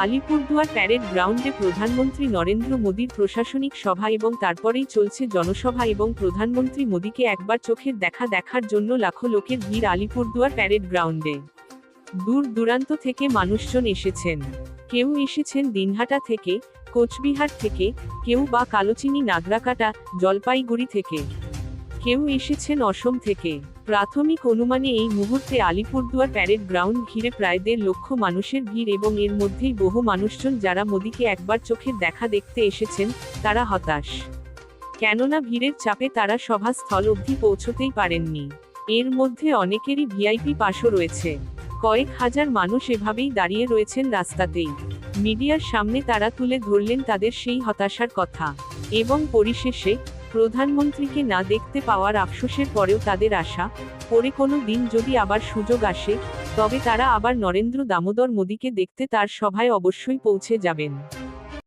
Alipurduar parade গ্রাউন্ডে প্রধানমন্ত্রী নরেন্দ্র মোদীর প্রশাসনিক সভা এবং তারপরেই চলছে জনসভা এবং প্রধানমন্ত্রী মোদীকে একবার চোখের দেখা দেখার জন্য লাখো লোকের ভিড় আলিপুরদুয়ার প্যারেড গ্রাউন্ডে। দূর দূরান্ত থেকে মানুষজন এসেছেন। কেউ এসেছেন দিনহাটা থেকে, কোচবিহার থেকে, কেউ বা কালোচিনি, নাগরাকাটা, জলপাইগুড়ি থেকে। কেউ এসেছেন অসম থেকে। প্রাথমিক অনুমানে এই মুহূর্তে আলিপুরদুয়ার প্যারেড গ্রাউন্ড ঘিরে প্রায় দেড় লক্ষ মানুষের ভিড় এবং এর মধ্যেই বহু মানুষজন যারা মোদীকে একবার চোখের দেখা দেখতে এসেছেন, তারা হতাশ। কেননা ভিড়ের চাপে তারা সভাস্থল অবধি পৌঁছতেই পারেননি। এর মধ্যে অনেকেরই ভিআইপি পাশও রয়েছে। কয়েক হাজার মানুষ এভাবেই দাঁড়িয়ে রয়েছেন রাস্তাতেই। মিডিয়ার সামনে তারা তুলে ধরলেন তাদের সেই হতাশার কথা। এবং পরিশেষে প্রধানমন্ত্রীকে না দেখতে পাওয়ার আফসোসের পরেও তাদের আশা, পরে কোনো দিন যদি আবার সুযোগ আসে, তবে তারা আবার নরেন্দ্র দামোদর মোদীকে দেখতে তার সভায় অবশ্যই পৌঁছে যাবেন।